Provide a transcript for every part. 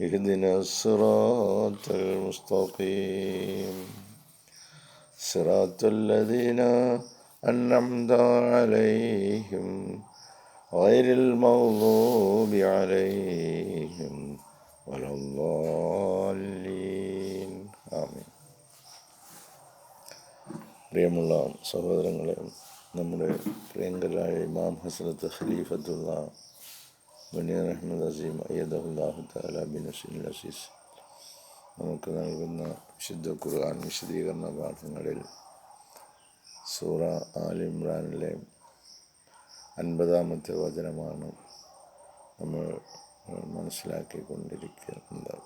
اهدنا الصراط المستقيم صراط الذين أنعمت عليهم غير المغضوب عليهم ولا الضالين آمين പ്രിയമുള്ള സഹോദരങ്ങളെ നമ്മുടെ പ്രിയങ്കരായ ഇമാം ഹസരത്ത് ഖലീഫത്തുള്ള നമുക്ക് നൽകുന്ന വിശുദ്ധ ഖുർആൻ വിശദീകരണ പാഠങ്ങളിൽ സൂറ ആൽ ഇമ്രാനിലെ അൻപതാമത്തെ വചനമാണ് നമ്മൾ മനസ്സിലാക്കിക്കൊണ്ടിരിക്കുന്നത്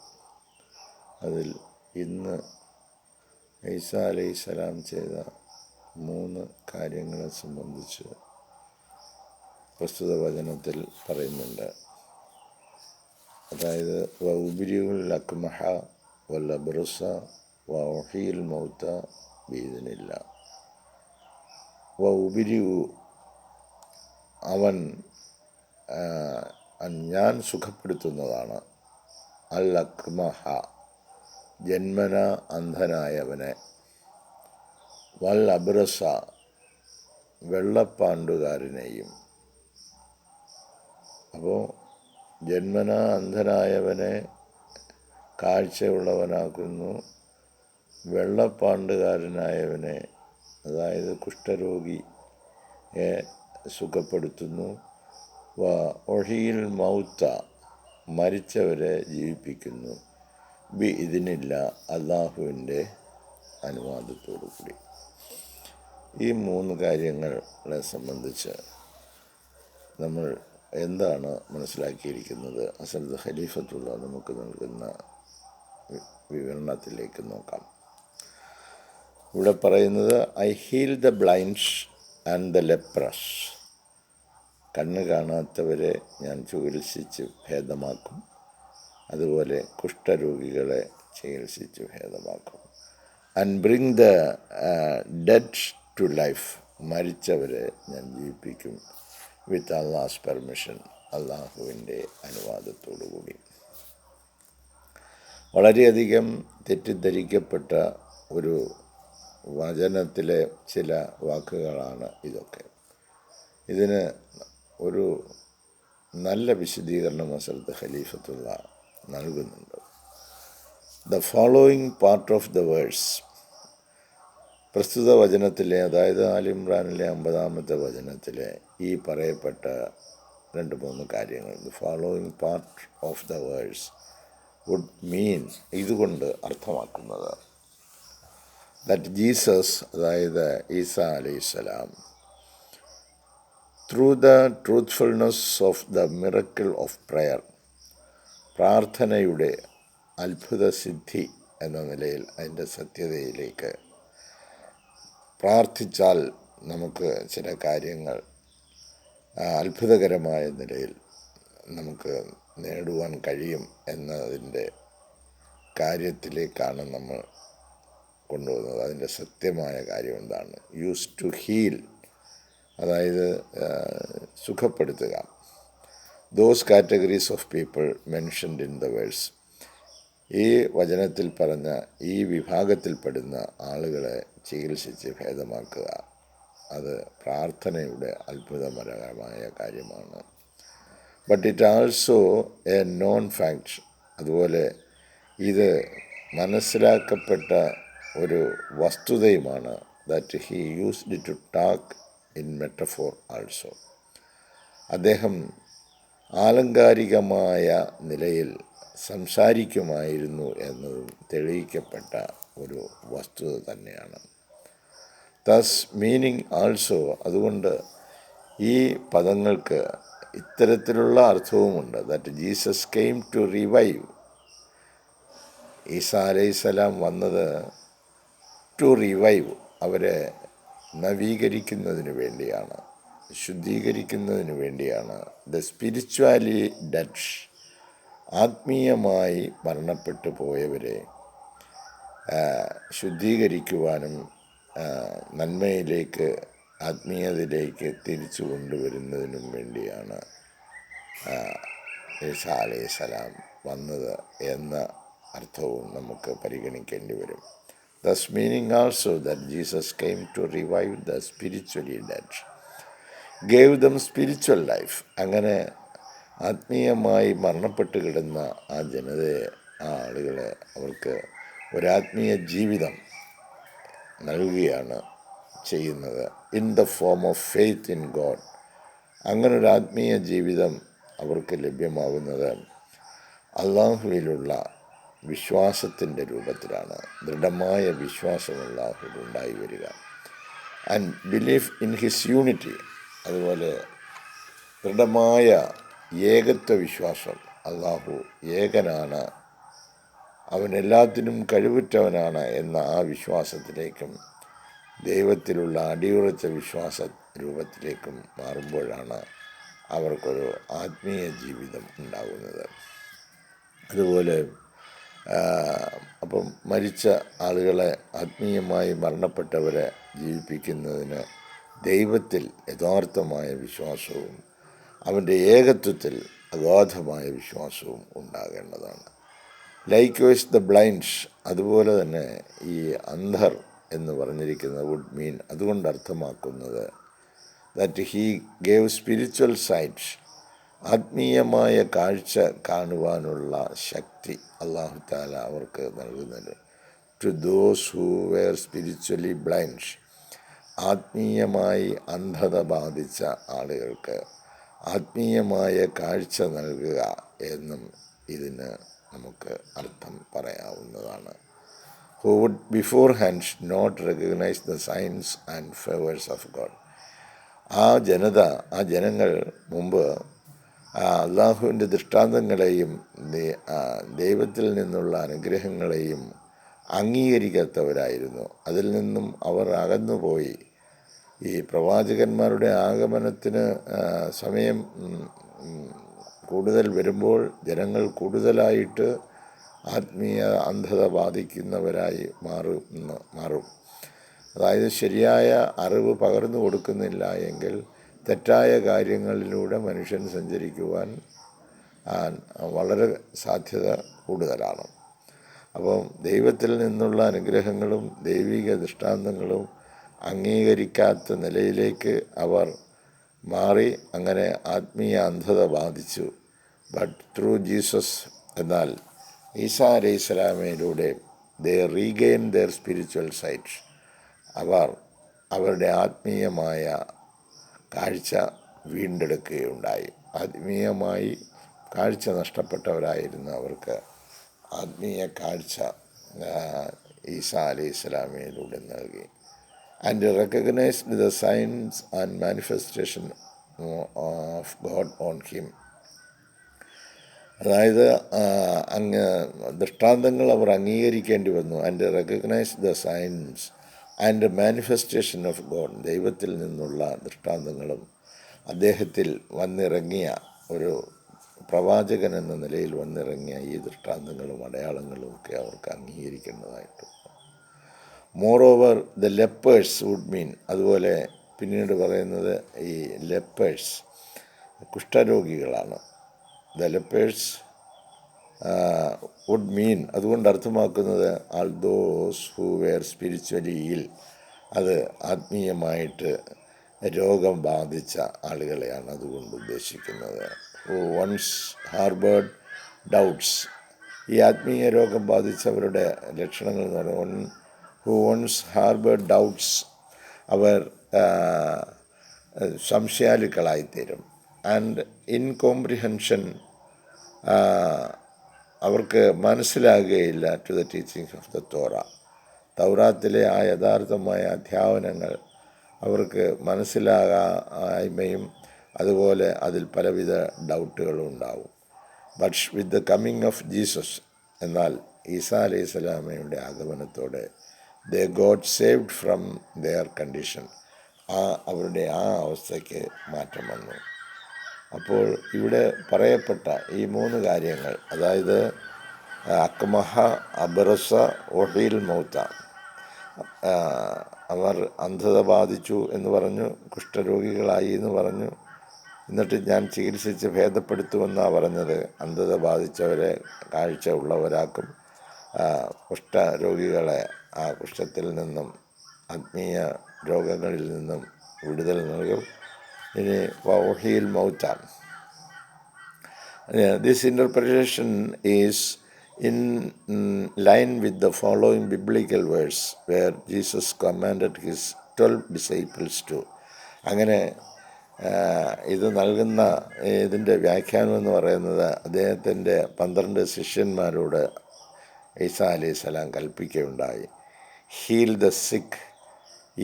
അതിൽ ഇന്ന് ഈസ അലൈഹിസ്സലാം ചെയ്ത മൂന്ന് കാര്യങ്ങളെ സംബന്ധിച്ച് പ്രസ്തുത വചനത്തിൽ പറയുന്നുണ്ട്. അതായത് വ ഉബിരിയുൽ അക്മഹ വല്ല ബറുസ വ ഒഹീൽ മൗത്ത ബീതിനില്ല വ ഉബിരിയു അവൻ ഞാൻ സുഖപ്പെടുത്തുന്നതാണ്. അൽ അക്മഹ ജന്മന അന്ധനായവനെ. വൽ അബ്രസ വെള്ളപ്പാണ്ടുകാരനെയും അപ്പോൾ ജന്മന അന്ധനായവനെ കാഴ്ചയുള്ളവനാക്കുന്നു. വെള്ളപ്പാണ്ടുകാരനായവനെ അതായത് കുഷ്ഠരോഗിയെ സുഖപ്പെടുത്തുന്നു. ഒഴിയിൽ മൗത്ത മരിച്ചവരെ ജീവിപ്പിക്കുന്നു. ബി ഇതിനില്ല അള്ളാഹുവിന്റെ അനുവാദത്തോടു കൂടി. ഈ മൂന്ന് കാര്യങ്ങളെ സംബന്ധിച്ച് നമ്മൾ എന്താണ് മനസ്സിലാക്കിയിരിക്കുന്നത്? അസലത്ത് ഖലീഫത്തുള്ള നമുക്ക് നൽകുന്ന വിവരണത്തിലേക്ക് നോക്കാം. ഇവിടെ പറയുന്നത് I heal the blinds and the lepers കണ്ണ് കാണാത്തവരെ ഞാൻ ചികിത്സിച്ച് ഭേദമാക്കും. അതുപോലെ കുഷ്ഠരോഗികളെ ചികിത്സിച്ച് ഭേദമാക്കും. And bring the dead to life മരിച്ചവരെ ഞാൻ ജീവിപ്പിക്കും. വിത്ത് അള്ളാഹ്സ് പെർമിഷൻ അള്ളാഹുവിന്റെ അനുവാദത്തോടു കൂടി. വളരെയധികം തെറ്റിദ്ധരിക്കപ്പെട്ട ഒരു വചനത്തിലെ ചില വാക്കുകളാണ് ഇതൊക്കെ. ഇതിന് ഒരു നല്ല വിശദീകരണം അസലത്ത് ഖലീഫത്തുള്ള നൽകുന്നുണ്ട്. The following part of the verse പ്രസ്തുത വചനത്തിലെ അതായത് ആലിമ്രാനിലെ അമ്പതാമത്തെ വചനത്തിലെ ഈ പറയപ്പെട്ട രണ്ട് മൂന്ന് കാര്യങ്ങൾ the following part of the verse would mean ഇതുകൊണ്ട് അർത്ഥമാക്കുന്നത്. ദറ്റ് ജീസസ് അതായത് Isa അലൈസലാം through the truthfulness of the miracle of prayer പ്രാർത്ഥനയുടെ അത്ഭുത സിദ്ധി എന്ന നിലയിൽ അതിന്റെ സത്യതയിലേക്ക് പ്രാർത്ഥിച്ചാൽ നമുക്ക് ചില കാര്യങ്ങൾ അത്ഭുതകരമായ നിലയിൽ നമുക്ക് നേടുവാൻ കഴിയും എന്നതിന്റെ കാര്യത്തിലേക്കാണ് നമ്മൾ കൊണ്ടുപോകുന്നത്. അതിന്റെ സത്യമായ കാര്യം എന്താണ്? യൂസ് ടു ഹീൽ അതായത് സുഖപ്പെടുത്തുക. Those categories of people mentioned in the verse ഈ വചനത്തിൽ പറഞ്ഞ ഈ വിഭാഗത്തിൽപ്പെടുന്ന ആളുകളെ ചികിത്സിച്ച് ഭേദമാക്കുക. അത് പ്രാർത്ഥനയുടെ അത്ഭുതകരമായ കാര്യമാണ്. But it also a known fact അതുപോലെ ഇത് മനസ്സിലാക്കപ്പെട്ട ഒരു വസ്തുതയുമാണ്. That he used to talk in metaphor also അദ്ദേഹം ആലങ്കാരികമായ നിലയിൽ സംസാരിക്കുമായിരുന്നു എന്നതും തെളിയിക്കപ്പെട്ട ഒരു വസ്തുത തന്നെയാണ്. തസ് മീനിങ് ആൾസോ അതുകൊണ്ട് ഈ പദങ്ങൾക്ക് ഇത്തരത്തിലുള്ള അർത്ഥവുമുണ്ട്. That Jesus came to revive Isa അലൈസലാം വന്നത് ടു റിവൈവ് അവരെ നവീകരിക്കുന്നതിന് വേണ്ടിയാണ്. ശുദ്ധീകരിക്കുന്നതിന് വേണ്ടിയാണ്. ദ സ്പിരിച്വാലി ഡച്ച് ആത്മീയമായി മരണപ്പെട്ടു പോയവരെ ശുദ്ധീകരിക്കുവാനും നന്മയിലേക്ക് ആത്മീയതയിലേക്ക് തിരിച്ചു കൊണ്ടുവരുന്നതിനും വേണ്ടിയാണ് അലൈഹി സ്വലാം വന്നത് എന്ന അർത്ഥവും നമുക്ക് പരിഗണിക്കേണ്ടി വരും. Thus meaning also that Jesus came to revive the spiritually dead gave them spiritual life അങ്ങനെ ആത്മീയമായി മരണപ്പെട്ട് കിടന്ന ആ ജനതയെ ആ ആളുകളെ അവർക്ക് ഒരാത്മീയ ജീവിതം നൽകുകയാണ് ചെയ്യുന്നത്. In the form of faith in God അങ്ങനെ ഒരു ആത്മീയ ജീവിതം അവർക്ക് ലഭ്യമാകുന്നത് അള്ളാഹുവിലുള്ള വിശ്വാസത്തിന്റെ രൂപത്തിലാണ്. ദൃഢമായ വിശ്വാസം അള്ളാഹുവിൽ ഉണ്ടായി വരിക. And belief in his unity അതുപോലെ ദൃഢമായ ഏകത്വ വിശ്വാസം അള്ളാഹു ഏകനാണ് അവൻ എല്ലാത്തിനും കഴിവുറ്റവനാണ് എന്ന ആ വിശ്വാസത്തിലേക്കും ദൈവത്തിലുള്ള അടിയുറച്ച വിശ്വാസ രൂപത്തിലേക്കും മാറുമ്പോഴാണ് അവർക്കൊരു ആത്മീയ ജീവിതം ഉണ്ടാകുന്നത്. അതുപോലെ അപ്പം മരിച്ച ആളുകളെ ആത്മീയമായി മരണപ്പെട്ടവരെ ജീവിപ്പിക്കുന്നതിന് ദൈവത്തിൽ യഥാർത്ഥമായ വിശ്വാസവും അവന്റെ ഏകത്വത്തിൽ അഗാധമായ വിശ്വാസവും ഉണ്ടാകേണ്ടതാണ്. ലൈക്ക് വൈസ് ദ ബ്ലൈൻഡ്സ് അതുപോലെ തന്നെ ഈ അന്ധർ എന്ന് പറഞ്ഞിരിക്കുന്നത് വുഡ് മീൻ അതുകൊണ്ട് അർത്ഥമാക്കുന്നത് that he gave spiritual sights ആത്മീയമായ കാഴ്ച കാണുവാനുള്ള ശക്തി അള്ളാഹു താല അവർക്ക് നൽകുന്നുണ്ട്. To those who were spiritually blinds ആത്മീയമായി അന്ധത ബാധിച്ച ആളുകൾക്ക് ആത്മീയമായ കാഴ്ച നൽകുക എന്നും ഇതിന് നമുക്ക് അർത്ഥം പറയാവുന്നതാണ്. Who would beforehand not recognise the science and favours of God ആ ജനത ആ ജനങ്ങൾ മുമ്പ് അള്ളാഹുവിന്റെ ദൃഷ്ടാന്തങ്ങളെയും ദൈവത്തിൽ നിന്നുള്ള അനുഗ്രഹങ്ങളെയും അംഗീകരിക്കാത്തവരായിരുന്നു. അതിൽ നിന്നും അവർ അകന്നുപോയി. ഈ പ്രവാചകന്മാരുടെ ആഗമനത്തിന് സമയം കൂടുതൽ വരുമ്പോൾ ജനങ്ങൾ കൂടുതലായിട്ട് ആത്മീയ അന്ധത ബാധിക്കുന്നവരായി മാറും മാറും. അതായത് ശരിയായ അറിവ് പകർന്നു കൊടുക്കുന്നില്ല എങ്കിൽ തെറ്റായ കാര്യങ്ങളിലൂടെ മനുഷ്യൻ സഞ്ചരിക്കുവാൻ വളരെ സാധ്യത കൂടുതലാണ്. അപ്പം ദൈവത്തിൽ നിന്നുള്ള അനുഗ്രഹങ്ങളും ദൈവിക ദൃഷ്ടാന്തങ്ങളും അംഗീകരിക്കാത്ത നിലയിലേക്ക് അവർ മാറി അങ്ങനെ ആത്മീയ അന്ധത ബാധിച്ചു. ബട്ട് ത്രൂ ജീസസ് എന്നാൽ ഈസാ അലൈഹി സ്വലാമയിലൂടെ they regain their spiritual sight അവർ അവരുടെ ആത്മീയമായ കാഴ്ച വീണ്ടെടുക്കുകയുണ്ടായി. ആത്മീയമായി കാഴ്ച നഷ്ടപ്പെട്ടവരായിരുന്ന അവർക്ക്. ആത്മീയ കാഴ്ച ഈസ അലി ഇസ്ലാമിയിലൂടെ നൽകി. And recognised the science and manifestation of God on him അതായത് അങ്ങ് ദൃഷ്ടാന്തങ്ങൾ അവർ അംഗീകരിക്കേണ്ടി വന്നു. And recognise the science and manifestation of God ദൈവത്തിൽ നിന്നുള്ള ദൃഷ്ടാന്തങ്ങളും അദ്ദേഹത്തിൽ വന്നിറങ്ങിയ ഒരു പ്രവാചകൻ എന്ന നിലയിൽ വന്നിറങ്ങിയ ഈ ദൃഷ്ടാന്തങ്ങളും അടയാളങ്ങളും ഒക്കെ അവർക്ക് അംഗീകരിക്കേണ്ടതായിട്ടുണ്ട്. Moreover the lepers would mean അതുപോലെ പിന്നീട് പറയുന്നത് ഈ ലെപ്പേഴ്സ് കുഷ്ഠരോഗികളാണ്. ദ ലെപ്പേഴ്സ് വുഡ് മീൻ അതുകൊണ്ട് അർത്ഥമാക്കുന്നത് all those who were spiritually ill അത് ആത്മീയമായിട്ട് രോഗം ബാധിച്ച ആളുകളെയാണ് അതുകൊണ്ട് ഉദ്ദേശിക്കുന്നത്. വൺസ് ഹാർബേർഡ് ഡൗട്ട്സ് ഈ ആത്മീയ രോഗം ബാധിച്ചവരുടെ ലക്ഷണങ്ങൾ എന്ന് പറയുന്നത് ഹു വൺസ് ഹാർബേർഡ് ഡൗട്ട്സ് അവർ സംശയാലുക്കളായിത്തീരും. ആൻഡ് ഇൻകോംപ്രിഹെൻഷൻ അവർക്ക് മനസ്സിലാകുകയില്ല to the teaching of the Torah തൗറാത്തിലെ ആ യഥാർത്ഥമായ അധ്യാപനങ്ങൾ അവർക്ക് മനസ്സിലാകായ്മയും അതുപോലെ അതിൽ പലവിധ ഡൗട്ടുകളും ഉണ്ടാവും. But with the coming of Jesus എന്നാൽ ഈസാ അലൈഹി സ്വലാമയുടെ ആഗമനത്തോടെ the God saved from their condition. ആ അവരുടെ ആ അവസ്ഥയ്ക്ക് മാറ്റം വന്നു. അപ്പോൾ ഇവിടെ പറയപ്പെട്ട ഈ മൂന്ന് കാര്യങ്ങൾ അതായത് അക്മഹ അബറസ ഒഹീൽ മൗത്ത അവർ അന്ധത ബാധിച്ചു എന്ന് പറഞ്ഞു കുഷ്ഠരോഗികളായി എന്ന് പറഞ്ഞു. എന്നിട്ട് ഞാൻ ചികിത്സിച്ച് ഭേദപ്പെടുത്തുമെന്നാണ് പറഞ്ഞത്. അന്ധത ബാധിച്ചവരെ കാഴ്ച ഉള്ളവരാക്കും. കുഷ്ഠരോഗികളെ ആ കുഷ്ഠത്തിൽ നിന്നും ആത്മീയ രോഗങ്ങളിൽ നിന്നും വിടുതൽ നൽകും. ഇനി വൗഹിയിൽ മൗത്താണ് this interpretation is in line with the following biblical verse where Jesus commanded his 12 disciples to അങ്ങനെ ഇത് നൽകുന്ന ഇതിന്റെ വ്യാഖ്യാനം എന്ന് പറയുന്നത് അദ്ദേഹത്തിന്റെ പന്ത്രണ്ട് ശിഷ്യന്മാരോട് ഈസാ അലൈഹി സ്വലാം കൽപ്പിക്കുകയുണ്ടായി. ഹീൽ ദ സിക്ക്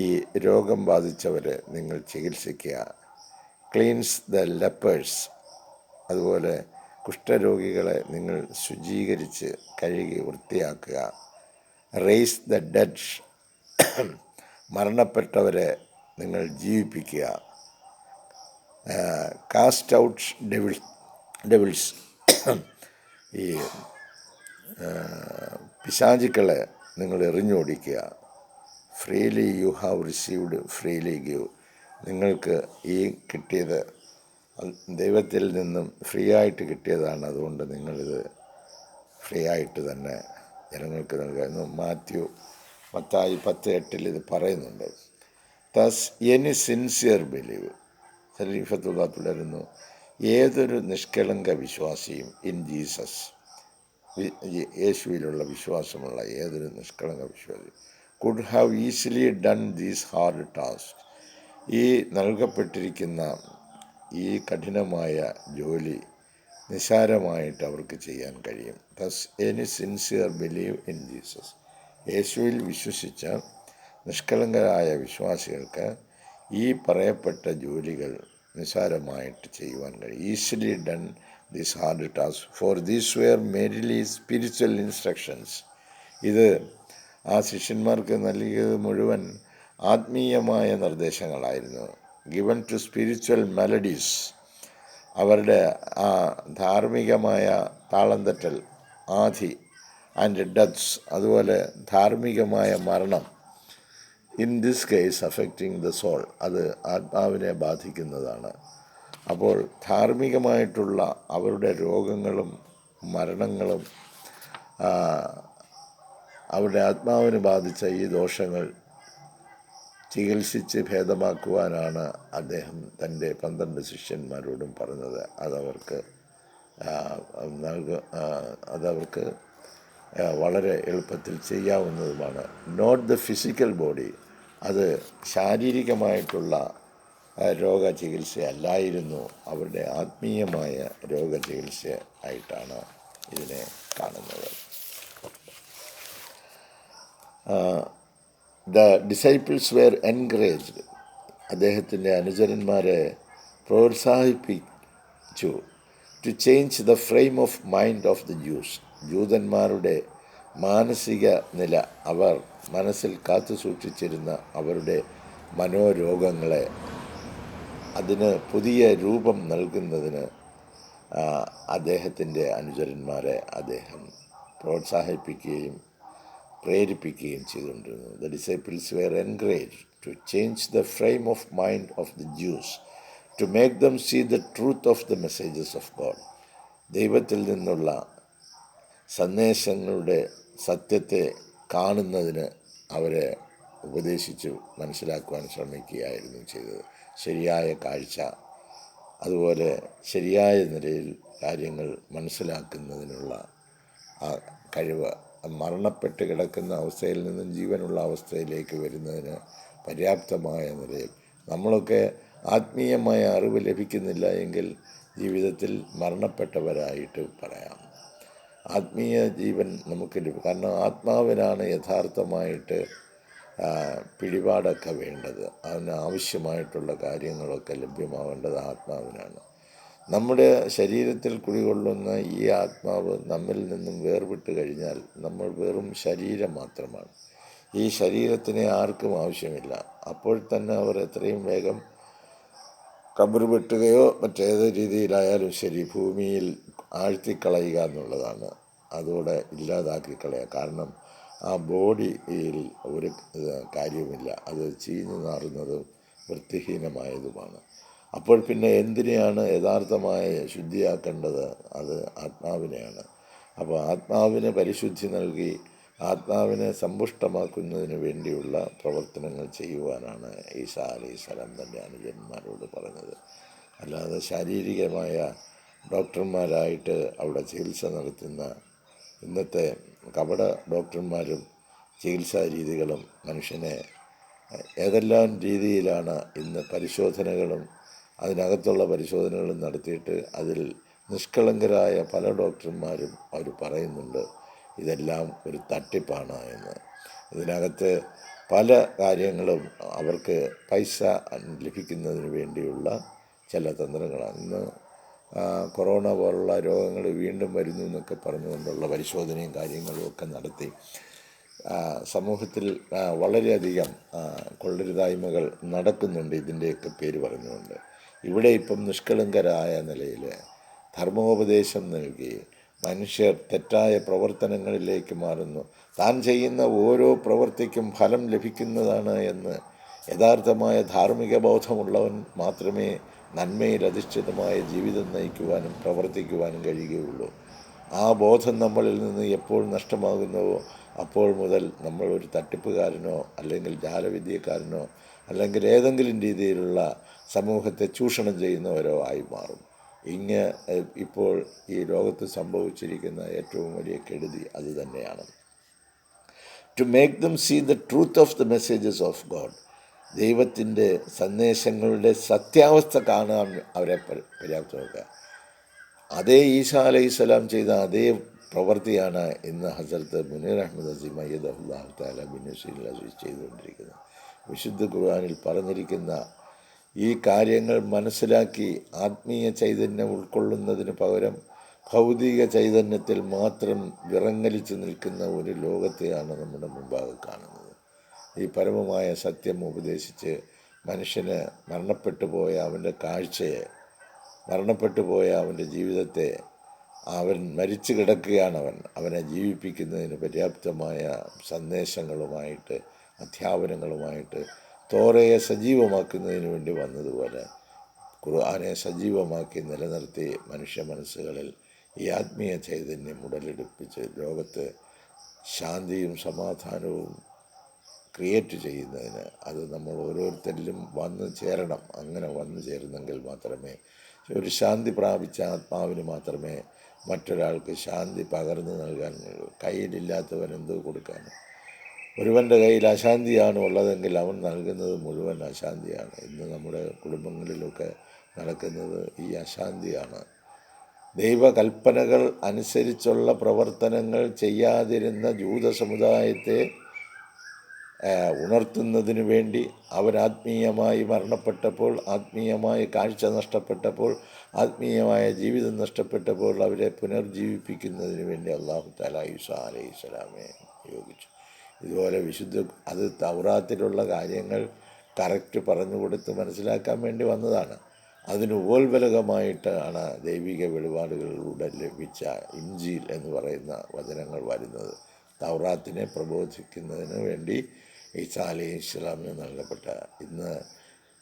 ഈ രോഗം ബാധിച്ചവരെ നിങ്ങൾ ചികിത്സിക്കുക. Cleanse the lepers. അതുപോലെ കുഷ്ഠരോഗികളെ നിങ്ങൾ ശുചീകരിച്ച് കഴുകി വൃത്തിയാക്കുക. റേസ് ദ ഡെഡ് മരണപ്പെട്ടവരെ നിങ്ങൾ ജീവിപ്പിക്കുക. കാസ്റ്റ് ഔട്ട് ഡെവിൾ ഡെവിൾസ് ഈ പിശാചുക്കളെ നിങ്ങൾ എറിഞ്ഞോടിക്കുക. Freely you have received freely give. നിങ്ങൾക്ക് ഈ കിട്ടിയത് ദൈവത്തിൽ നിന്നും ഫ്രീ ആയിട്ട് കിട്ടിയതാണ്. അതുകൊണ്ട് നിങ്ങളിത് ഫ്രീ ആയിട്ട് തന്നെ ജനങ്ങൾക്ക് നൽകുന്നു മാത്യു മത്തായി പത്ത് എട്ടിൽ ഇത് പറയുന്നുണ്ട്. തസ് എനി സിൻസിയർ ബിലീവ് ഖലീഫത്തുള്ള തുടരുന്നു ഏതൊരു നിഷ്കളങ്ക വിശ്വാസിയും ഇൻ ജീസസ് യേശുവിലുള്ള വിശ്വാസമുള്ള ഏതൊരു നിഷ്കളങ്ക വിശ്വാസിയും could have easily done these hard task ഈ നൽകപ്പെട്ടിരിക്കുന്ന ഈ കഠിനമായ ജോലി നിസാരമായിട്ട് അവർക്ക് ചെയ്യാൻ കഴിയും. Thus any sincere believe in Jesus യേശുവിൽ വിശ്വസിച്ച നിഷ്കളങ്കരായ വിശ്വാസികൾക്ക് ഈ പറയപ്പെട്ട ജോലികൾ നിസാരമായിട്ട് ചെയ്യുവാൻ കഴിയും. Easily done this hard task for these were merely spiritual instructions ഇത് ആ ശിഷ്യന്മാർക്ക് നൽകിയത് മുഴുവൻ ആത്മീയമായ നിർദ്ദേശങ്ങളായിരുന്നു. ഗിവൺ ടു സ്പിരിച്വൽ മെലഡീസ് അവരുടെ ആ ധാർമ്മികമായ താളം തെറ്റൽ ആധി ആൻഡ് ഡെത്ത്സ് അതുപോലെ ധാർമ്മികമായ മരണം in this case affecting the soul അത് ആത്മാവിനെ ബാധിക്കുന്നതാണ്. അപ്പോൾ ധാർമ്മികമായിട്ടുള്ള അവരുടെ രോഗങ്ങളും മരണങ്ങളും അവരുടെ ആത്മാവിന് ബാധിച്ച ഈ ദോഷങ്ങൾ ചികിത്സിച്ച് ഭേദമാക്കുവാനാണ് അദ്ദേഹം തന്റെ പന്ത്രണ്ട് ശിഷ്യന്മാരോടും പറഞ്ഞത്. അതവർക്ക് നൽക അതവർക്ക് വളരെ എളുപ്പത്തിൽ ചെയ്യാവുന്നതുമാണ്. നോട്ട് ദ ഫിസിക്കൽ ബോഡി അത് ശാരീരികമായിട്ടുള്ള രോഗചികിത്സ അല്ലായിരുന്നു അവരുടെ ആത്മീയമായ രോഗ ചികിത്സ ആയിട്ടാണ് ഇതിനെ കാണുന്നത്. ദ ഡിസൈപ്പിൾസ് വെയർ എൻകറേജ്ഡ് അദ്ദേഹത്തിന്റെ അനുചരന്മാരെ പ്രോത്സാഹിപ്പിച്ചു. To change the frame of mind of the Jews ജൂതന്മാരുടെ മാനസിക നില. അവർ മനസ്സിൽ കാത്തു സൂക്ഷിച്ചിരുന്ന അവരുടെ മനോരോഗങ്ങളെ. അതിന് പുതിയ രൂപം നൽകുന്നതിന് അദ്ദേഹത്തിന്റെ അനുചരന്മാരെ അദ്ദേഹം പ്രോത്സാഹിപ്പിക്കുകയും പ്രേരിപ്പിക്കുകയും ചെയ്തുകൊണ്ടിരുന്നു the disciples were encourage to change the frame of mind of the Jews to make them see the truth of the messages of God ദൈവത്തിൽ നിന്നുള്ള സന്ദേശങ്ങളുടെ സത്യത്തെ കാണുന്നതിന് അവരെ ഉപദേശിച്ചു മനസ്സിലാക്കുവാൻ ശ്രമിക്കുകയായിരുന്നു ചെയ്തത്. ശരിയായ കാഴ്ച അതുപോലെ ശരിയായ നിലയിൽ കാര്യങ്ങൾ മനസ്സിലാക്കുന്നതിനുള്ള ആ കഴിവ് മരണപ്പെട്ട് കിടക്കുന്ന അവസ്ഥയിൽ നിന്നും ജീവനുള്ള അവസ്ഥയിലേക്ക് വരുന്നതിന് പര്യാപ്തമായ നിലയിൽ നമ്മളൊക്കെ ആത്മീയമായ അറിവ് ലഭിക്കുന്നില്ല എങ്കിൽ ജീവിതത്തിൽ മരണപ്പെട്ടവരായിട്ട് പറയാം. ആത്മീയ ജീവൻ നമുക്ക് ലഭിക്കും. കാരണം ആത്മാവിനാണ് യഥാർത്ഥമായിട്ട് പിടിപാടൊക്കെ വേണ്ടത്. അതിന് ആവശ്യമായിട്ടുള്ള കാര്യങ്ങളൊക്കെ ലഭ്യമാവേണ്ടത് ആത്മാവിനാണ്. നമ്മുടെ ശരീരത്തിൽ കുടികൊള്ളുന്ന ഈ ആത്മാവ് നമ്മിൽ നിന്നും വേർപെട്ട് കഴിഞ്ഞാൽ നമ്മൾ വെറും ശരീരം മാത്രമാണ്. ഈ ശരീരത്തിനെ ആർക്കും ആവശ്യമില്ല. അപ്പോൾ തന്നെ അവർ എത്രയും വേഗം കബർ വെട്ടുകയോ മറ്റേത് രീതിയിലായാലും ശരി ഭൂമിയിൽ ആഴ്ത്തിക്കളയുക എന്നുള്ളതാണ്. അതോടെ ഇല്ലാതാക്കി കളയുക കാരണം ആ ബോഡിയിൽ ഒരു കാര്യവുമില്ല. അത് ചീഞ്ഞു നാറുന്നതും വൃത്തിഹീനമായതുമാണ്. അപ്പോൾ പിന്നെ എന്തിനെയാണ് യഥാർത്ഥമായ ശുദ്ധിയാക്കേണ്ടത്? അത് ആത്മാവിനെയാണ്. അപ്പോൾ ആത്മാവിന് പരിശുദ്ധി നൽകി ആത്മാവിനെ സമ്പുഷ്ടമാക്കുന്നതിന് വേണ്ടിയുള്ള പ്രവർത്തനങ്ങൾ ചെയ്യുവാനാണ് ഈസാ അലി സ്വലം തന്റെ അനുജന്മാരോട് പറഞ്ഞത്. അല്ലാതെ ശാരീരികമായ ഡോക്ടർമാരായിട്ട് അവിടെ ചികിത്സ നടത്തുന്ന ഇന്നത്തെ കപട ഡോക്ടർമാരും ചികിത്സാ രീതികളും മനുഷ്യനെ ഏതെല്ലാം രീതിയിലാണ് ഇന്ന് പരിശോധനകളും അതിനകത്തുള്ള പരിശോധനകളും നടത്തിയിട്ട് അതിൽ നിഷ്കളങ്കരായ പല ഡോക്ടർമാരും അവർ പറയുന്നുണ്ട് ഇതെല്ലാം ഒരു തട്ടിപ്പാണ് എന്ന്. ഇതിനകത്ത് പല കാര്യങ്ങളും അവർക്ക് പൈസ ലഭിക്കുന്നതിന് വേണ്ടിയുള്ള ചില തന്ത്രങ്ങളാണ്. ഇന്ന് കൊറോണ പോലുള്ള രോഗങ്ങൾ വീണ്ടും വരുന്നു എന്നൊക്കെ പറഞ്ഞുകൊണ്ടുള്ള പരിശോധനയും കാര്യങ്ങളും ഒക്കെ നടത്തി സമൂഹത്തിൽ വളരെയധികം കൊള്ളരുതായ്മകൾ നടക്കുന്നുണ്ട് ഇതിന്റെയൊക്കെ പേര് പറഞ്ഞുകൊണ്ട്. ഇവിടെ ഇപ്പം നിഷ്കളങ്കരായ നിലയിൽ ധർമ്മോപദേശം നൽകി മനുഷ്യർ തെറ്റായ പ്രവർത്തനങ്ങളിലേക്ക് മാറുന്നു. താൻ ചെയ്യുന്ന ഓരോ പ്രവൃത്തിക്കും ഫലം ലഭിക്കുന്നതാണ് എന്ന് യഥാർത്ഥമായ ധാർമ്മിക ബോധമുള്ളവൻ മാത്രമേ നന്മയിൽ അധിഷ്ഠിതമായ ജീവിതം നയിക്കുവാനും പ്രവർത്തിക്കുവാനും കഴിയുകയുള്ളൂ. ആ ബോധം നമ്മളിൽ നിന്ന് എപ്പോൾ നഷ്ടമാകുന്നുവോ അപ്പോൾ മുതൽ നമ്മൾ ഒരു തട്ടിപ്പുകാരനോ അല്ലെങ്കിൽ ജാലവിദ്യക്കാരനോ അല്ലെങ്കിൽ ഏതെങ്കിലും രീതിയിലുള്ള സമൂഹത്തെ ചൂഷണം ചെയ്യുന്നവരോ ആയി മാറും. ഇങ്ങ് ഇപ്പോൾ ഈ ലോകത്ത് സംഭവിച്ചിരിക്കുന്ന ഏറ്റവും വലിയ കെടുതി അത് തന്നെയാണ്. To make them see the truth of the messages of God ദൈവത്തിന്റെ സന്ദേശങ്ങളുടെ സത്യാവസ്ഥ കാണാൻ അവരെ പര്യ- പര്യാപ്തമാക്കുക. അതേ ഈസാ അലൈഹി സ്വലാം ചെയ്ത അതേ പ്രവൃത്തിയാണ് ഇന്ന് ഹസരത്ത് മുനീർ അഹമ്മദ് അസീം അയ്യദ് അള്ളാഹു താല ബിൻ ഹുസൈൻ അസീസ് ചെയ്തുകൊണ്ടിരിക്കുന്നത്. വിശുദ്ധ ഖുർആാനിൽ പറഞ്ഞിരിക്കുന്ന ഈ കാര്യങ്ങൾ മനസ്സിലാക്കി ആത്മീയ ചൈതന്യം ഉൾക്കൊള്ളുന്നതിന് പകരം ഭൗതിക ചൈതന്യത്തിൽ മാത്രം വിറങ്ങലിച്ചു നിൽക്കുന്ന ഒരു ലോകത്തെയാണ് നമ്മുടെ മുമ്പാകെ കാണുന്നത്. ഈ പരമമായ സത്യം ഉപദേശിച്ച് മനുഷ്യന് മരണപ്പെട്ടു പോയ അവന്റെ കാഴ്ചയെ മരണപ്പെട്ടു പോയ അവന്റെ ജീവിതത്തെ അവൻ മരിച്ചു കിടക്കുകയാണ് അവൻ. അവനെ ജീവിപ്പിക്കുന്നതിന് പര്യാപ്തമായ സന്ദേശങ്ങളുമായിട്ട് അധ്യാപനങ്ങളുമായിട്ട് തോറയെ സജീവമാക്കുന്നതിന് വേണ്ടി വന്നതുപോലെ ഖുർആാനെ സജീവമാക്കി നിലനിർത്തി മനുഷ്യ മനസ്സുകളിൽ ഈ ആത്മീയ ചൈതന്യം ഉടലെടുപ്പിച്ച് ലോകത്ത് ശാന്തിയും സമാധാനവും ക്രിയേറ്റ് ചെയ്യുന്നതിന് അത് നമ്മൾ ഓരോരുത്തരിലും വന്നു ചേരണം. അങ്ങനെ വന്നു ചേരുന്നെങ്കിൽ മാത്രമേ ഒരു ശാന്തി പ്രാപിച്ച ആത്മാവിന് മാത്രമേ മറ്റൊരാൾക്ക് ശാന്തി പകർന്നു നൽകാൻ കഴിയൂ. കയ്യിലില്ലാത്തവൻ എന്തോ കൊടുക്കാൻ ഒരുവന്റെ കയ്യിൽ അശാന്തിയാണ് ഉള്ളതെങ്കിൽ അവൻ നൽകുന്നത് മുഴുവൻ അശാന്തിയാണ്. ഇന്ന് നമ്മുടെ കുടുംബങ്ങളിലൊക്കെ നടക്കുന്നത് ഈ അശാന്തിയാണ്. ദൈവകൽപ്പനകൾ അനുസരിച്ചുള്ള പ്രവർത്തനങ്ങൾ ചെയ്യാതിരുന്ന ജൂത സമുദായത്തെ ഉണർത്തുന്നതിന് വേണ്ടി അവരാത്മീയമായി മരണപ്പെട്ടപ്പോൾ ആത്മീയമായി കാഴ്ച നഷ്ടപ്പെട്ടപ്പോൾ ആത്മീയമായ ജീവിതം നഷ്ടപ്പെട്ടപ്പോൾ അവരെ പുനർജീവിപ്പിക്കുന്നതിന് വേണ്ടി അള്ളാഹു താല ഈസ അലൈഹി സ്വലാമെ നിയോഗിച്ചു. ഇതുപോലെ വിശുദ്ധ അത് തൗറാത്തിലുള്ള കാര്യങ്ങൾ കറക്റ്റ് പറഞ്ഞു കൊടുത്ത് മനസ്സിലാക്കാൻ വേണ്ടി വന്നതാണ്. അതിന് ഉപോത്ബലകമായിട്ടാണ് ദൈവിക വെളിപാടുകളിലൂടെ ലഭിച്ച ഇഞ്ചിൽ എന്ന് പറയുന്ന വചനങ്ങൾ വരുന്നത്. തൗറാത്തിനെ പ്രബോധിക്കുന്നതിന് വേണ്ടി ഈസാ അലൈഹി ഇസ്ലാമിന് നൽകപ്പെട്ട ഇന്ന്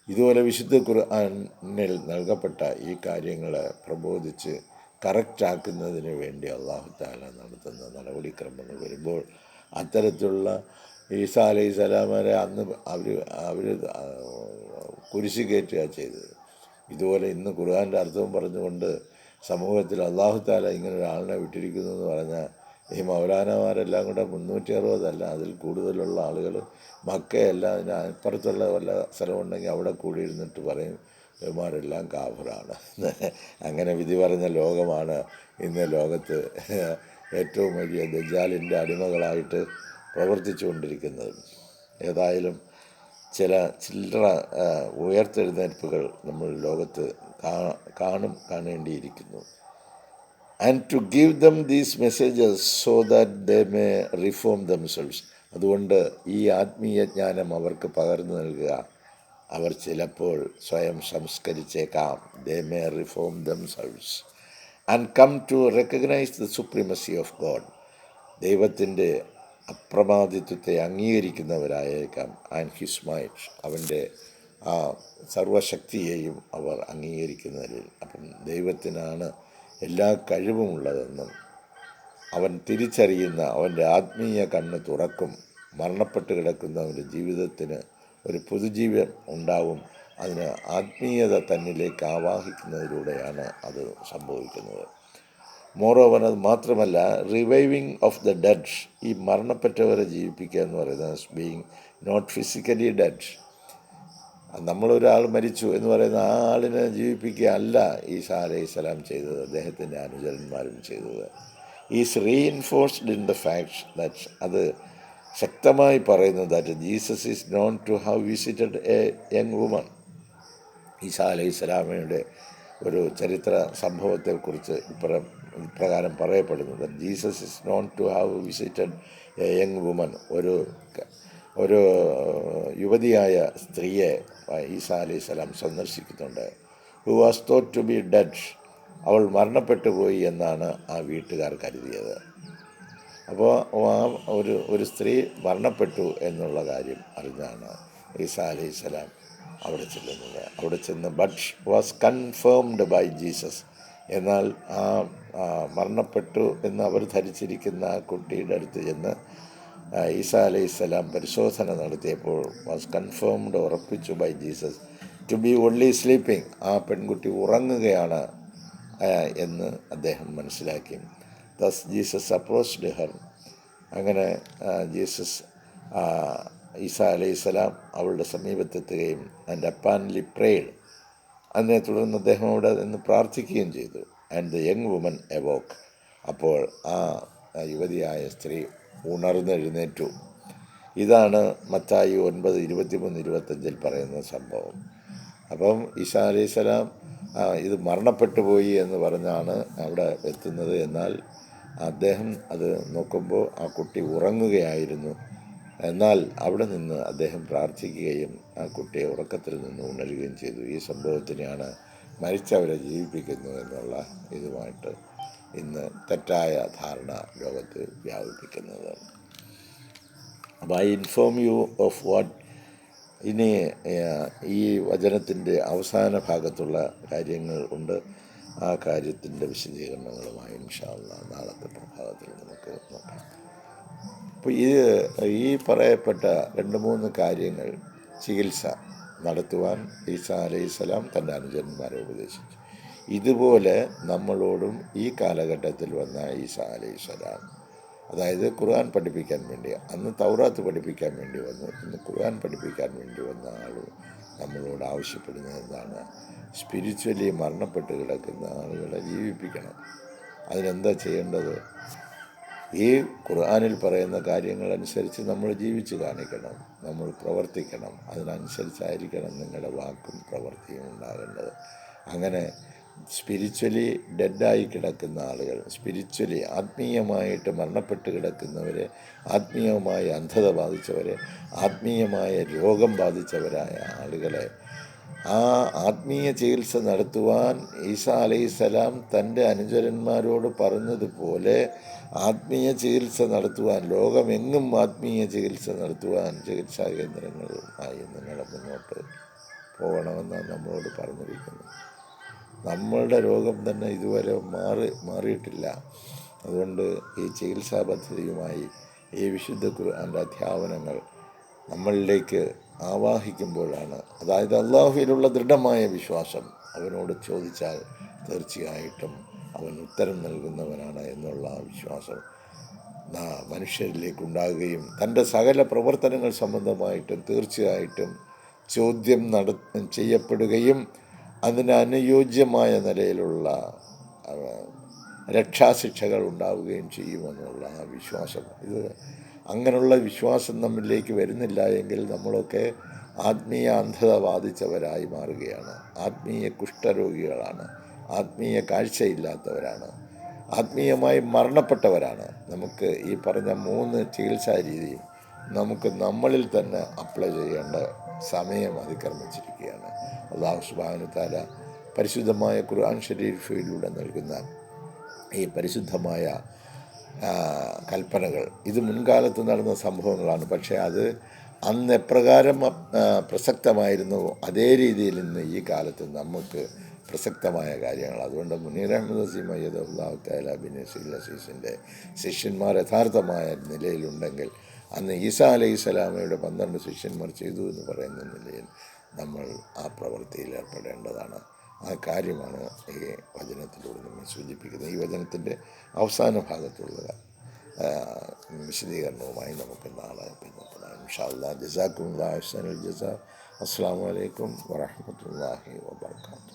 ഇതുപോലെ വിശുദ്ധ ഖുർആനിൽ നൽകപ്പെട്ട ഈ കാര്യങ്ങൾ പ്രബോധിച്ച് കറക്റ്റാക്കുന്നതിന് വേണ്ടി അള്ളാഹു താല നടത്തുന്ന നടപടിക്രമങ്ങൾ വരുമ്പോൾ അത്തരത്തിലുള്ള ഈസാ അലൈഹി സ്വലാമരെ അന്ന് അവർ അവർ കുരിശി കയറ്റുക ചെയ്തത്. ഇതുപോലെ ഇന്ന് ഖുർആാന്റെ അർത്ഥവും പറഞ്ഞുകൊണ്ട് സമൂഹത്തിൽ അള്ളാഹു താല ഇങ്ങനെ ഒരാളിനെ വിട്ടിരിക്കുന്നു എന്ന് പറഞ്ഞാൽ ഈ മൗലാനമാരെല്ലാം കൂടെ മുന്നൂറ്റി അറുപതല്ല അതിൽ കൂടുതലുള്ള ആളുകൾ മക്കയല്ല അതിന് അപ്പുറത്തുള്ള വല്ല സ്ഥലമുണ്ടെങ്കിൽ അവിടെ കൂടിയിരുന്നിട്ട് പറയും ഇവന്മാരെല്ലാം കാഫറാണ്. അങ്ങനെ വിധി പറഞ്ഞ ലോകമാണ് ഇന്ന് ലോകത്ത് ഏറ്റവും വലിയ ദജാലിന്റെ അടിമകളായിട്ട് പ്രവർത്തിച്ചു കൊണ്ടിരിക്കുന്നത് ഏതായാലും ചില ചില്ലറ ഉയർത്തെഴുന്നേൽപ്പുകൾ നമ്മൾ ലോകത്ത് കാണും കാണേണ്ടിയിരിക്കുന്നു. And to give them these messages so that they may reform themselves അതുകൊണ്ട് ഈ ആത്മീയ ജ്ഞാനം അവർക്ക് പകർന്നു നൽകുക. അവർ ചിലപ്പോൾ സ്വയം സംസ്കരിച്ചേക്കാം. They may reform themselves and come to recognise the supremacy of God ദൈവത്തിന്റെ അപ്രമാദിത്വത്തെ അംഗീകരിക്കുന്നവരായേക്കാം. ആൻഡ് ഹിസ് മൈറ്റ് അവന്റെ ആ സർവശക്തിയെയും അവർ അംഗീകരിക്കുന്നതിൽ. അപ്പം ദൈവത്തിനാണ് എല്ലാ കഴിവുമുള്ളതെന്നും അവൻ തിരിച്ചറിയുന്ന അവന്റെ ആത്മീയ കണ്ണ് തുറക്കും മരണപ്പെട്ട് കിടക്കുന്നവന്റെ ജീവിതത്തിന് ഒരു പുതുജീവൻ ഉണ്ടാവും അതിന് ആത്മീയത തന്നിലേക്ക് ആവാഹിക്കുന്നതിലൂടെയാണ് അത് സംഭവിക്കുന്നത്. മോറോവർ അത് മാത്രമല്ല റിവൈവിങ് ഓഫ് ദ ഡെഡ് ഈ മരണപ്പെട്ടവരെ ജീവിപ്പിക്കുക എന്ന് പറയുന്നത് ബീങ് നോട്ട് ഫിസിക്കലി ഡെഡ് നമ്മളൊരാൾ മരിച്ചു എന്ന് പറയുന്ന ആ ആളിനെ ജീവിപ്പിക്കുക അല്ല ഈ അലൈഹി സ്വലാം ചെയ്തത് അദ്ദേഹത്തിന്റെ അനുചരന്മാരും ചെയ്തത്. Is reinforced in the facts that അത് ശക്തമായി പറയുന്നത് that Jesus is known to have visited a young woman Isa അലൈഹി സ്വലാമയുടെ ഒരു ചരിത്ര സംഭവത്തെക്കുറിച്ച് ഇപ്പം ഇപ്രകാരം പറയപ്പെടുന്നത്. Jesus is known to have visited a young woman. ഒരു ഒരു യുവതിയായ സ്ത്രീയെ ഈസാ അലൈഹി സ്വലാം സന്ദർശിക്കുന്നുണ്ട്. Who was thought to be dead. അവൾ മരണപ്പെട്ടു പോയി എന്നാണ് ആ വീട്ടുകാർ കരുതിയത്. അപ്പോൾ ആ ഒരു ഒരു സ്ത്രീ മരണപ്പെട്ടു എന്നുള്ള കാര്യം അറിഞ്ഞാണ് ഈസാ അലൈഹി സ്വലാം അവിടെ ചെല്ലുന്നത്. അവിടെ ചെന്ന് but was confirmed by Jesus എന്നാൽ ആ മരണപ്പെട്ടു എന്ന് അവർ ധരിച്ചിരിക്കുന്ന ആ കുട്ടിയുടെ അടുത്ത് ചെന്ന് ഈസ ഈസാ അലൈഹി സ്വലാം പരിശോധന നടത്തിയപ്പോൾ വാസ് കൺഫേംഡ് ഉറപ്പിച്ചു by Jesus to be only sleeping ആ പെൺകുട്ടി ഉറങ്ങുകയാണ് എന്ന് അദ്ദേഹം മനസ്സിലാക്കി. ദസ് ജീസസ് അപ്രോച്ച്ഡ് ഹർ അങ്ങനെ ജീസസ് ഈസാ അലൈഹി സ്വലാം അവളുടെ സമീപത്തെത്തുകയും ആൻഡ് അപ്പാൻലി പ്രേഡ് അതിനെ തുടർന്ന് അദ്ദേഹം അവിടെ നിന്ന് പ്രാർത്ഥിക്കുകയും ചെയ്തു. And the young woman awoke അപ്പോൾ ആ യുവതിയായ സ്ത്രീ ഉണർന്നെഴുന്നേറ്റു. ഇതാണ് മത്തായി ഒൻപത് ഇരുപത്തിമൂന്ന് ഇരുപത്തഞ്ചിൽ പറയുന്ന സംഭവം. അപ്പം ഈസാ അലൈഹി സ്വലാം ഇത് മരണപ്പെട്ടു പോയി എന്ന് പറഞ്ഞാണ് അവിടെ എത്തുന്നത്. എന്നാൽ അദ്ദേഹം അത് നോക്കുമ്പോൾ ആ കുട്ടി ഉറങ്ങുകയായിരുന്നു. എന്നാൽ അവിടെ നിന്ന് അദ്ദേഹം പ്രാർത്ഥിക്കുകയും ആ കുട്ടിയെ ഉറക്കത്തിൽ നിന്ന് ഉണരുകയും ചെയ്തു. ഈ സംഭവത്തിനെയാണ് മരിച്ചവരെ ജീവിപ്പിക്കുന്നു എന്നുള്ള ഇതുമായിട്ട് ഇന്ന് തെറ്റായ ധാരണ ലോകത്ത് വ്യാപിപ്പിക്കുന്നത്. അപ്പോൾ I inform you of what ഇനി ഈ വചനത്തിന്റെ അവസാന ഭാഗത്തുള്ള കാര്യങ്ങൾ ഉണ്ട്. ആ കാര്യത്തിന്റെ വിശദീകരണങ്ങളുമായി ഇൻഷാല്ല നാളത്തെ പ്രഭാതത്തിൽ നമുക്ക് നോക്കാം. അപ്പോൾ ഇത് ഈ പറയപ്പെട്ട രണ്ട് മൂന്ന് കാര്യങ്ങൾ ചികിത്സ നടത്തുവാൻ ഈസാ അലൈഹി സ്വലാം തന്റെ അനുജന്മാരെ ഉപദേശിച്ചു. ഇതുപോലെ നമ്മളോടും ഈ കാലഘട്ടത്തിൽ വന്ന ഈസാ അലൈഹി സ്വലാം അതായത് ഖുർആൻ പഠിപ്പിക്കാൻ വേണ്ടി അന്ന് തൗറാത്ത് പഠിപ്പിക്കാൻ വേണ്ടി വന്നു ഇന്ന് ഖുർആൻ പഠിപ്പിക്കാൻ വേണ്ടി വന്ന ആൾ നമ്മളോട് ആവശ്യപ്പെടുന്നത് എന്താണ്? സ്പിരിച്വലി മരണപ്പെട്ട് കിടക്കുന്ന ആളുകളെ ജീവിപ്പിക്കണം. അതിനെന്താ ചെയ്യേണ്ടത്? ഈ ഖുർആാനിൽ പറയുന്ന കാര്യങ്ങളനുസരിച്ച് നമ്മൾ ജീവിച്ചു കാണിക്കണം നമ്മൾ പ്രവർത്തിക്കണം. അതിനനുസരിച്ചായിരിക്കണം നിങ്ങളുടെ വാക്കും പ്രവൃത്തിയും ഉണ്ടാകേണ്ടത് അങ്ങനെ സ്പിരിച്വലി ഡെഡായി കിടക്കുന്ന ആളുകൾ സ്പിരിച്വലി ആത്മീയമായിട്ട് മരണപ്പെട്ട് കിടക്കുന്നവരെ ആത്മീയമായ അന്ധത ബാധിച്ചവരെ ആത്മീയമായ രോഗം ബാധിച്ചവരായ ആളുകളെ ആ ആത്മീയ ചികിത്സ നടത്തുവാൻ ഈസാ അലൈസലാം തന്റെ അനുചരന്മാരോട് പറഞ്ഞതുപോലെ ആത്മീയ ചികിത്സ നടത്തുവാൻ ലോകമെങ്ങും ആത്മീയ ചികിത്സ നടത്തുവാൻ ചികിത്സാ കേന്ദ്രങ്ങളുമായി നിങ്ങൾ മുന്നോട്ട് പോകണമെന്നാണ് നമ്മളോട് പറഞ്ഞിരിക്കുന്നത്. നമ്മളുടെ രോഗം തന്നെ ഇതുവരെ മാറി മാറിയിട്ടില്ല. അതുകൊണ്ട് ഈ ചികിത്സാ പദ്ധതിയുമായി ഈ വിശുദ്ധ ഖുർആന്റെ അധ്യാപനങ്ങൾ നമ്മളിലേക്ക് ആവാഹിക്കുമ്പോഴാണ്. അതായത് അള്ളാഹുവിലുള്ള ദൃഢമായ വിശ്വാസം അവനോട് ചോദിച്ചാൽ തീർച്ചയായിട്ടും അവൻ ഉത്തരം നൽകുന്നവനാണ് എന്നുള്ള വിശ്വാസം ന- മനുഷ്യരിലേക്ക് ഉണ്ടാകുകയും തന്റെ സകല പ്രവർത്തനങ്ങൾ സംബന്ധമായിട്ടും തീർച്ചയായിട്ടും ചോദ്യം നട ചെയ്യപ്പെടുകയും അതിന് അനുയോജ്യമായ നിലയിലുള്ള രക്ഷാശിക്ഷകൾ ഉണ്ടാവുകയും ചെയ്യുമെന്നുള്ള ആ വിശ്വാസം. ഇത് അങ്ങനെയുള്ള വിശ്വാസം നമ്മളിലേക്ക് വരുന്നില്ല എങ്കിൽ നമ്മളൊക്കെ ആത്മീയ അന്ധത ബാധിച്ചവരായി മാറുകയാണ്. ആത്മീയ കുഷ്ഠരോഗികളാണ്. ആത്മീയ കാഴ്ചയില്ലാത്തവരാണ്. ആത്മീയമായി മരണപ്പെട്ടവരാണ്. നമുക്ക് ഈ പറഞ്ഞ മൂന്ന് ചികിത്സാ രീതി നമുക്ക് നമ്മളിൽ തന്നെ അപ്ലൈ ചെയ്യേണ്ട സമയം അതിക്രമിച്ചിരിക്കുകയാണ്. അള്ളാഹു സുബാനു താല പരിശുദ്ധമായ ഖുർആൻ ഷരീഫിലൂടെ നൽകുന്ന ഈ പരിശുദ്ധമായ കൽപ്പനകൾ. ഇത് മുൻകാലത്ത് നടന്ന സംഭവങ്ങളാണ്. പക്ഷേ അത് അന്ന് എപ്രകാരം പ്രസക്തമായിരുന്നു. അതേ രീതിയിൽ ഇന്ന് ഈ കാലത്ത് നമുക്ക് പ്രസക്തമായ കാര്യങ്ങൾ. അതുകൊണ്ട് മുനീർ അഹമ്മദ് അസീം അയ്യദ് അള്ളാഹു താല ബിൻ നസീൽ അസീസിന്റെ ശിഷ്യന്മാർ യഥാർത്ഥമായ നിലയിലുണ്ടെങ്കിൽ അന്ന് ഈസാ അലൈഹി സ്വലാമയുടെ പന്ത്രണ്ട് ശിഷ്യന്മാർ ചെയ്തു എന്ന് പറയുന്ന നിലയിൽ നമ്മൾ ആ പ്രവൃത്തിയിൽ ഏർപ്പെടേണ്ടതാണ്. ആ കാര്യമാണ് ഈ വചനത്തിലൂടെ നമ്മൾ സൂചിപ്പിക്കുന്നത്. ഈ വചനത്തിന്റെ അവസാന ഭാഗത്തുള്ള വിശദീകരണവുമായി നമുക്ക് നാളെ ബന്ധപ്പെടാം ഇൻഷാല്ലാ ജസാക്കും ജസാ. അസ്സാം വലൈക്കും വാഹമത്തല്ലാഹി വാബർക്കാത്തു